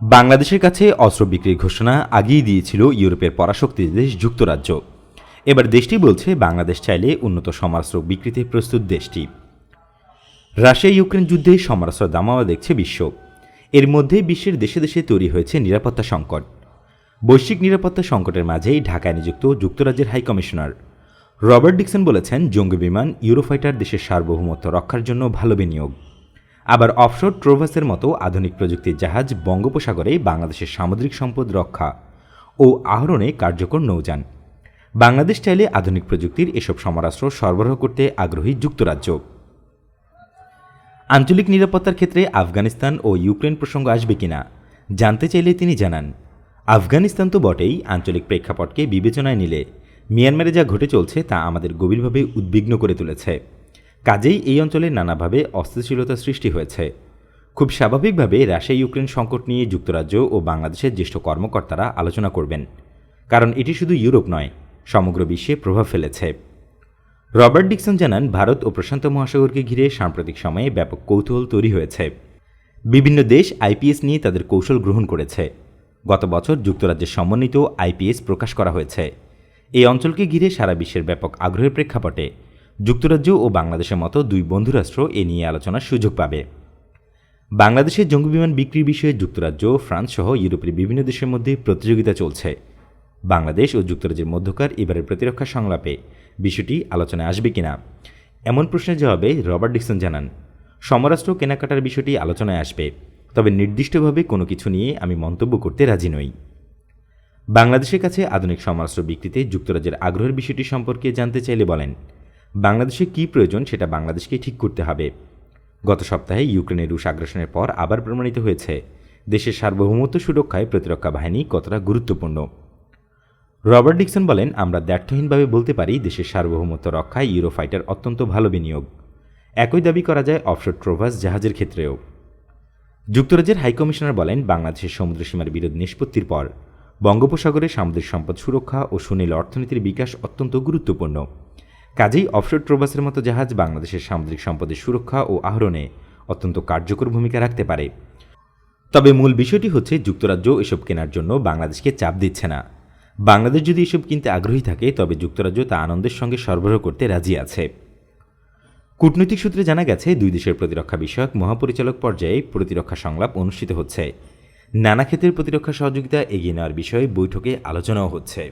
বাংলাদেশের কাছে অস্ত্র বিক্রির ঘোষণা আগেই দিয়েছিল ইউরোপের পরাশক্তি দেশ যুক্তরাজ্য। এবার দেশটি বলছে বাংলাদেশ চাইলে উন্নত সমরাস্ত্র বিক্রিতে প্রস্তুত দেশটি। রাশিয়া ইউক্রেন যুদ্ধে সমরাস্ত্র দামাওয়া দেখছে বিশ্ব। এর মধ্যে বিশ্বের দেশে দেশে তৈরি হয়েছে নিরাপত্তা সংকট। বৈশ্বিক নিরাপত্তা সংকটের মাঝেই ঢাকায় নিযুক্ত যুক্তরাজ্যের হাইকমিশনার রবার্ট ডিকসন বলেছেন, জঙ্গি বিমান ইউরোফাইটার দেশের সার্বভৌমত্ব রক্ষার জন্য ভালো বিনিয়োগ। আবার অফশোর ট্রোভাসের মতো আধুনিক প্রযুক্তির জাহাজ বঙ্গোপসাগরে বাংলাদেশের সামুদ্রিক সম্পদ রক্ষা ও আহরণে কার্যকর নৌযান। বাংলাদেশ চাইলে আধুনিক প্রযুক্তির এসব সমরাস্ত্র সরবরাহ করতে আগ্রহী যুক্তরাজ্য। আঞ্চলিক নিরাপত্তার ক্ষেত্রে আফগানিস্তান ও ইউক্রেন প্রসঙ্গ আসবে কিনা, জানতে চাইলে তিনি জানান। আফগানিস্তান তো বটেই আঞ্চলিক প্রেক্ষাপটকে বিবেচনায় নিলে। মিয়ানমারে যা ঘটে চলছে তা আমাদের গভীরভাবে উদ্বিগ্ন করে তুলেছে। কাজেই এই অঞ্চলে নানাভাবে অস্থিতিশীলতা সৃষ্টি হয়েছে। খুব স্বাভাবিকভাবে রাশিয়া ইউক্রেন সংকট নিয়ে যুক্তরাজ্য ও বাংলাদেশের জ্যেষ্ঠ কর্মকর্তারা আলোচনা করবেন, কারণ এটি শুধু ইউরোপ নয়, সমগ্র বিশ্বে প্রভাব ফেলেছে। রবার্ট ডিকসন জানান, ভারত ও প্রশান্ত মহাসাগরকে ঘিরে সাম্প্রতিক সময়ে ব্যাপক কৌতূহল তৈরি হয়েছে। বিভিন্ন দেশ আইপিএস নিয়ে তাদের কৌশল গ্রহণ করেছে। গত বছর যুক্তরাজ্যের সমন্বিত আইপিএস প্রকাশ করা হয়েছে। এই অঞ্চলকে ঘিরে সারা বিশ্বের ব্যাপক আগ্রহের প্রেক্ষাপটে যুক্তরাজ্য ও বাংলাদেশের মতো দুই বন্ধুরাষ্ট্র এ নিয়ে আলোচনার সুযোগ পাবে। বাংলাদেশের জঙ্গি বিমান বিক্রির বিষয়ে যুক্তরাজ্য, ফ্রান্স সহ ইউরোপের বিভিন্ন দেশের মধ্যে প্রতিযোগিতা চলছে। বাংলাদেশ ও যুক্তরাজ্যের মধ্যকার এবারের প্রতিরক্ষা সংলাপে বিষয়টি আলোচনায় আসবে কিনা? এমন প্রশ্নের জবাবে রবার্ট ডিকসন জানান, সমরাষ্ট্র কেনাকাটার বিষয়টি আলোচনায় আসবে, তবে নির্দিষ্টভাবে কোনো কিছু নিয়ে আমি মন্তব্য করতে রাজি নই। বাংলাদেশের কাছে আধুনিক সমরাষ্ট্র বিক্রিতে যুক্তরাজ্যের আগ্রহের বিষয়টি সম্পর্কে জানতে চাইলে বলেন বাংলাদেশে কী প্রয়োজন সেটা বাংলাদেশকে ঠিক করতে হবে। গত সপ্তাহে ইউক্রেনের রুশ আগ্রাসনের পর আবার প্রমাণিত হয়েছে, দেশের সার্বভৌমত্ব সুরক্ষায় প্রতিরক্ষা বাহিনী কতটা গুরুত্বপূর্ণ। রবার্ট ডিকসন বলেন, আমরা দ্ব্যর্থহীনভাবে বলতে পারি দেশের সার্বভৌমত্ব রক্ষায় ইউরোফাইটার অত্যন্ত ভালো বিনিয়োগ। একই দাবি করা যায় অফশোর ট্রোভাস জাহাজের ক্ষেত্রেও। যুক্তরাজ্যের হাইকমিশনার বলেন, বাংলাদেশের সমুদ্র সীমার বিরোধ নিষ্পত্তির পর বঙ্গোপসাগরে সামুদ্রিক সম্পদ সুরক্ষা ও সুনীল অর্থনীতির বিকাশ অত্যন্ত গুরুত্বপূর্ণ। কাজেই অফশোর ট্রোভাসের মতো জাহাজ বাংলাদেশের সামুদ্রিক সম্পদের সুরক্ষা ও আহরণে অত্যন্ত কার্যকর ভূমিকা রাখতে পারে। তবে মূল বিষয়টি হচ্ছে যুক্তরাজ্য এসব কেনার জন্য বাংলাদেশকে চাপ দিচ্ছে না। বাংলাদেশ যদি এসব কিনতে আগ্রহী থাকে, তবে যুক্তরাজ্য তা আনন্দের সঙ্গে সরবরাহ করতে রাজি আছে। কূটনৈতিক সূত্রে জানা গেছে, দুই দেশের প্রতিরক্ষা বিষয়ক মহাপরিচালক পর্যায়ে প্রতিরক্ষা সংলাপ অনুষ্ঠিত হচ্ছে। নানা ক্ষেত্রের প্রতিরক্ষা সহযোগিতা এগিয়ে নেওয়ার বিষয়ে বৈঠকে আলোচনাও হচ্ছে।